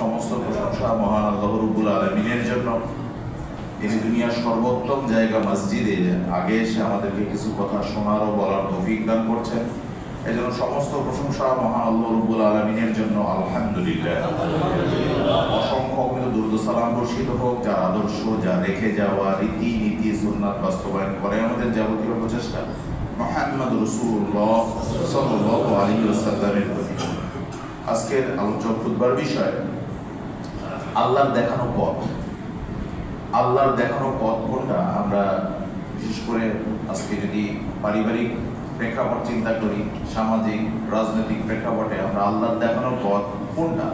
সমস্ত প্রশংসা মহান আল্লাহ রব্বুল আলমিনের জন্য। তিনি দুনিয়ার সর্বোত্তম জায়গা মসজিদে আগে এসে আমাদেরকে কিছু কথা শোনার ও বলার তৌফিক দান করছেন। এই জন্য সমস্ত প্রশংসা মহান আল্লাহ রব্বুল আলমিনের জন্য আলহামদুলিল্লাহ। অসংখ্য দুর্দ সালাম বর্ষিত হোক, যার আদর্শ, যা রেখে যাওয়া রীতি নীতি সুন্নাত বাস্তবায়ন করে আমাদের যাবতীয় প্রচেষ্টা। মোহাম্মদ রসুল্লাহ সাল্লাহ আলী প্রতি। আজকের আলোচক খুদবার বিষয় আল্লাহর দেখানো পথ। আল্লাহর দেখানো পথ কোনটা? আমরা বিশেষ করে আজকে যদি পারিবারিক প্রেক্ষাপট চিন্তা করি, সামাজিক, রাজনৈতিক প্রেক্ষাপটে আমরা আল্লাহর দেখানোর পথ কোনটা?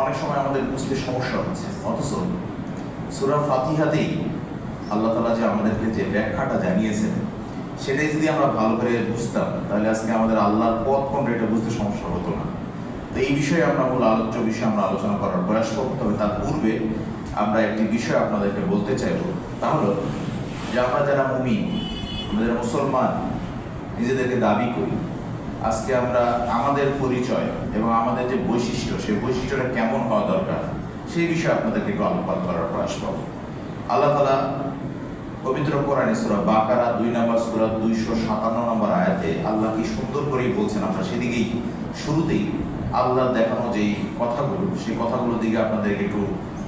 অনেক সময় আমাদের বুঝতে সমস্যা হচ্ছে। অথচ সুরা ফাতিহাতেই আল্লাহ তালা যে আমাদেরকে যে ব্যাখ্যাটা জানিয়েছেন, সেটাই যদি আমরা ভালো করে বুঝতাম, তাহলে আজকে আমাদের আল্লাহর পথ কোনটা, এটা বুঝতে সমস্যা হতো না। তো এই বিষয়ে আমরা মূল আলোচ্য বিষয়ে আমরা আলোচনা করার প্রয়াস করব। তবে তার পূর্বে আমরা একটি বিষয় আপনাদেরকে বলতে চাইব। তা হলো যে আমরা যারা মুমিন, আমরা যারা মুসলমান, নিজেদেরকে দাবি করি, আজকে আমরা আমাদের পরিচয় এবং আমাদের যে বৈশিষ্ট্য, সেই বৈশিষ্ট্যটা কেমন হওয়া দরকার, সেই বিষয়ে আপনাদেরকে একটু আলোকপাত করার প্রয়াস করব। আল্লাহ তালা পবিত্র কোরআনে সুরা বাকারা দুই নম্বর সুরা দুইশো সাতান্ন নম্বর আয়াতে আল্লাহ কি সুন্দর করেই বলছেন, আমরা সেদিকেই শুরুতেই আল্লাহ দেখানো যেই কথাগুলো, সেই কথাগুলোর দিকে আপনাদেরকে একটু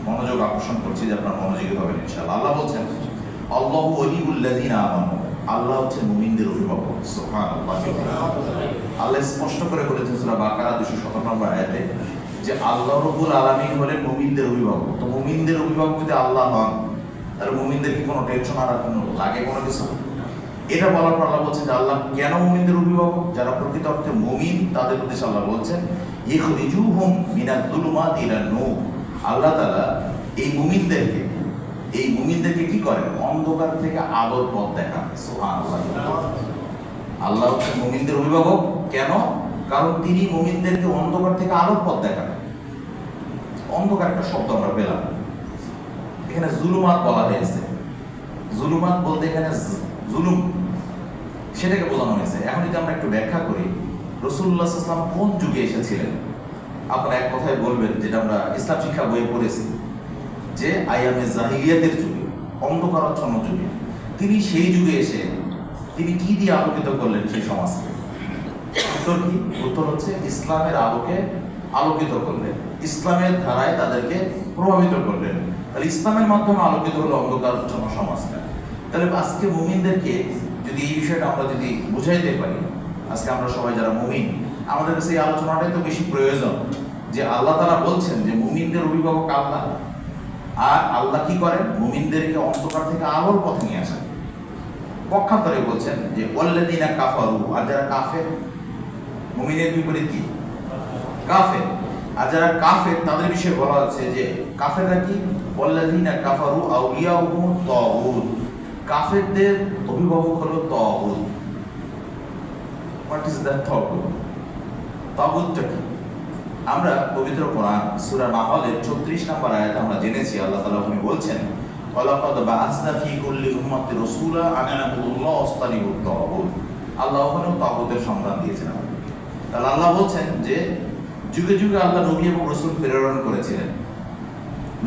মনোযোগ আকর্ষণ করছি যে আপনারা মনোযোগী হবেন ইনশাআল্লাহ। আল্লাহ বলছেন, আল্লাহু আল্লাহ হচ্ছে মুমিনদের অভিভাবক। সুবহানাল্লাহ। আল্লাহ স্পষ্ট করে বলেছেন সূরা বাকারা 257 নম্বর আয়াতে যে আল্লাহ রাব্বুল আলামিন হলেন মুমিনদের অভিভাবক। তো মুমিনদের অভিভাবক যদি আল্লাহ হন, তাহলে মুমিনদের কি কোনো টেনশন আর কোনো লাগে কোনো কিছু? এটা বলার পর আল্লাহ বলছেন যে আল্লাহ কেন মুমিনদের অভিভাবক? যারা প্রকৃত অর্থে মুমিন, তাদের উদ্দেশ্যে আল্লাহ বলছেন ইখরিজুহুম মিনাল যুলুমাতি ইলান নূর। আল্লাহ তাআলা এই মুমিনদেরকে এই মুমিনদেরকে কি করেন? অন্ধকার থেকে আলোর পথ দেখান। সুবহানাল্লাহ। আল্লাহ হচ্ছে মুমিনদের অভিভাবক। কেন? কারণ তিনি মুমিনদেরকে অন্ধকার থেকে আলোর পথ দেখান। অন্ধকার একটা শব্দ আমরা পেলাম। এখানে জুলুমাত বলা হয়েছে। জুলুমাত বলতে এখানে জুলুম, সেটাকে বোঝানো হয়েছে। এখন যদি আমরা একটু ব্যাখ্যা করি রসুল্লাহ ইসলাম কোন যুগে এসেছিলেন? আপনারা এক কথায় বলবেন যেটা আমরা ইসলাম শিক্ষা বইয়ে পড়েছি, যে আয়ামে জাহিলিয়াতের যুগে, অন্ধকারাচ্ছন্ন যুগে, তিনি সেই যুগে এসে তিনি কি দিয়ে আলোকিত করলেন সেই সমাজকে? উত্তর কি? উত্তর হচ্ছে ইসলামের আলোকে আলোকিত করলেন। ইসলামের ধারায় তাদেরকে প্রভাবিত করলেন। তাহলে ইসলামের মাধ্যমে আলোকিত হলো অন্ধকারাচ্ছন্ন সমাজটা। তাহলে আজকে মুমিনদেরকে যদি এই বিষয়টা আমরা যদি বুঝাইতে পারি আজকে আমরা সবাই যারা মুমিন, আমাদের কাছে এই আলোচনাটাই তো বেশি প্রয়োজন যে আল্লাহ তারা বলছেন যে মুমিনদের অভিভাবক আল্লাহ। আর আল্লাহ কি করেন? মুমিনদেরকে অন্ধকার থেকে আলোর পথে নিয়ে আসেন। পক্ষান্তরে বলছেন যে, ওয়াল্লাযিনা কাফারু, আর যারা কাফের, মুমিনের বিপরীত কি? কাফের। আর যারা কাফের, তাদের বিষয়ে বলা হচ্ছে যে, কাফেররা কি? ওয়াল্লাযিনা কাফারু আউলিয়াহুম তাগুত। কাফেরদের অভিভাবক হলো তাগুত। হোয়াট ইজ দ্যাট তাগুত তাগুতটা কি? আমরা পবিত্র কোরআন, সুরা নাহলের 34 নম্বর আয়াতে আমরা জেনেছি, আল্লাহ তালা ওখানে বলছেন, ওয়ালাকাদ বাআসনা ফি কুল্লি উম্মাতি রাসূলা আন নাবুদুল্লাহ ওয়াস্তানিবুত তাগুত আল্লাহ ওখানেও তাগুতের সন্ধান দিয়েছেন আমাদের। তাহলে আল্লাহ বলছেন যে, যুগে যুগে আল্লাহ নবী এবং রসুল প্রেরণ করেছিলেন।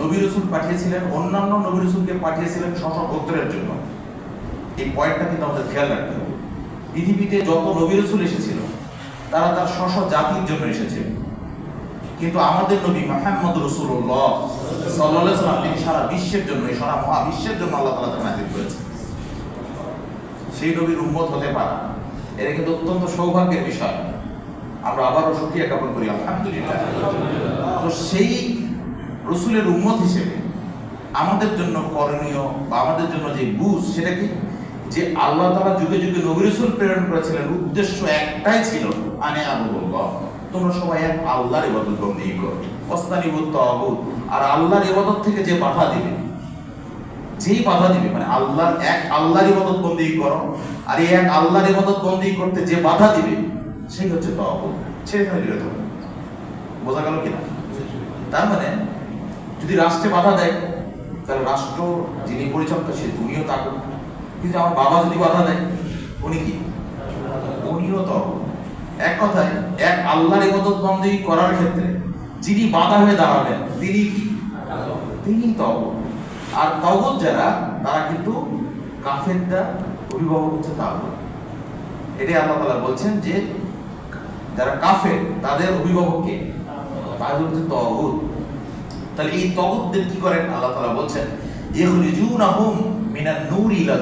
নবী রসুল পাঠিয়েছিলেন, অন্যান্য নবী রসুলকে পাঠিয়েছিলেন শশ গোত্রের জন্য। এই পয়েন্টটা কিন্তু আমাদের খেয়াল রাখতে হবে। পৃথিবীতে যত নবী রসুল এসেছিল, তারা তার শশ জাতির জন্য এসেছে। কিন্তু আমাদের নবী মোহাম্মদ রসুল্লাহ তিনি সারা বিশ্বের জন্য সারা মহাবিশ্বের জন্য আল্লাহ তালা তাকে নাজির করেছেন। সেই নবীর উন্মত হতে পারা এটা কিন্তু অত্যন্ত সৌভাগ্যের বিষয়। আমরা আবারও সুখিয়া জ্ঞাপন করি, আলহামদুলিল্লাহ। তো সেই রসুলের উম্মত হিসেবে আমাদের জন্য করণীয় বা আমাদের জন্য যে বুঝ, সেটা কি? যে আল্লাহ তালা যুগে যুগে নবী রসুল প্রেরণ করেছিলেন উদ্দেশ্য একটাই ছিল, আনে আবুল্লাহ তোমরা সবাই এক আল্লাহর ইবাদত বন্দী করো। অস্তানিবুত তাগুত। আর আল্লাহর ইবাদত থেকে যে বাধা দিবে, যেই বাধা দিবে মানে আল্লাহর এক আল্লাহর ইবাদত বন্দী করো, আর এই এক আল্লাহর ইবাদত বন্দী করতে যে বাধা দিবে, সেই হচ্ছে তাগুত। বিরত। বোঝা গেল কিনা? তার মানে যদি রাষ্ট্রে বাধা দেয়, তাহলে রাষ্ট্র যিনি পরিচালক সে তুমিও তাকুত কিন্তু আমার বাবা যদি বাধা দেয়, উনি কি? উনিও তো এক কথায়, এক আল্লাহর ইবাদত বন্দী করার ক্ষেত্রে যিনি বাধা হয়ে দাঁড়াবেন, তিনি কি? তিনি তগত আর তগত যারা, তারা কিন্তু কাফেরটা অভিভাবক হচ্ছে তাগুত এটাই আল্লাহ তাআলা বলছেন যে, যারা কাফের, তাদের অভিভাবককে তাদের হচ্ছে তগুত তাহলে এই তগুতদের কি করেন? আল্লাহ তাআলা বলছেন, ইখরিজুনাহুম মিনান নূর ইলা